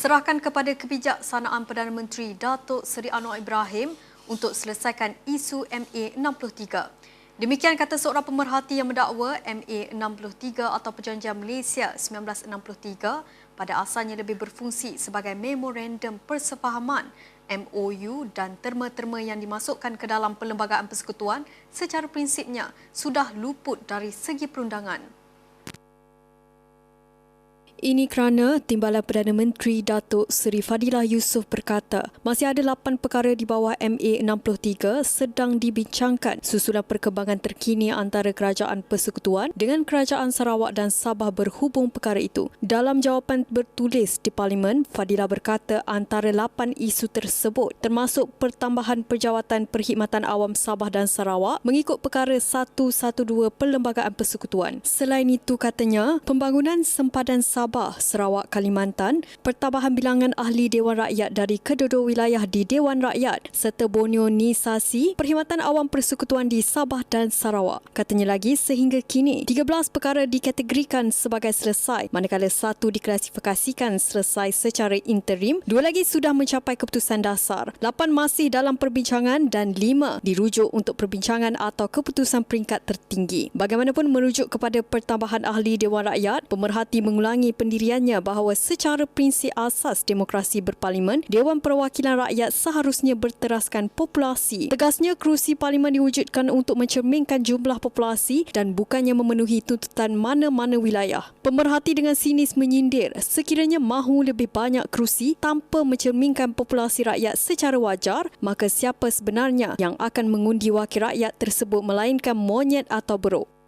serahkan kepada kebijaksanaan Perdana Menteri Datuk Seri Anwar Ibrahim untuk selesaikan isu MA 63. Demikian kata seorang pemerhati yang mendakwa MA 63 atau Perjanjian Malaysia 1963 pada asalnya lebih berfungsi sebagai memorandum persefahaman MOU dan terma-terma yang dimasukkan ke dalam Perlembagaan Persekutuan secara prinsipnya sudah luput dari segi perundangan. Ini kerana Timbalan Perdana Menteri Datuk Seri Fadilah Yusof berkata, masih ada 8 perkara di bawah MA 63 sedang dibincangkan susulan perkembangan terkini antara Kerajaan Persekutuan dengan Kerajaan Sarawak dan Sabah berhubung perkara itu. Dalam jawapan bertulis di Parlimen, Fadilah berkata antara 8 isu tersebut termasuk pertambahan perjawatan perkhidmatan awam Sabah dan Sarawak mengikut perkara 112 Perlembagaan Persekutuan. Selain itu katanya, pembangunan sempadan Sabah Sabah, Sarawak, Kalimantan, pertambahan bilangan ahli Dewan Rakyat dari kedua-dua wilayah di Dewan Rakyat serta bonionisasi perkhidmatan awam persekutuan di Sabah dan Sarawak. Katanya lagi, sehingga kini 13 perkara dikategorikan sebagai selesai manakala satu diklasifikasikan selesai secara interim, dua lagi sudah mencapai keputusan dasar, lapan masih dalam perbincangan dan lima dirujuk untuk perbincangan atau keputusan peringkat tertinggi. Bagaimanapun merujuk kepada pertambahan ahli Dewan Rakyat, pemerhati mengulangi pendiriannya bahawa secara prinsip asas demokrasi berparlimen, Dewan Perwakilan Rakyat seharusnya berteraskan populasi. Tegasnya kerusi parlimen diwujudkan untuk mencerminkan jumlah populasi dan bukannya memenuhi tuntutan mana-mana wilayah. Pemerhati dengan sinis menyindir sekiranya mahu lebih banyak kerusi tanpa mencerminkan populasi rakyat secara wajar, maka siapa sebenarnya yang akan mengundi wakil rakyat tersebut melainkan monyet atau beruk.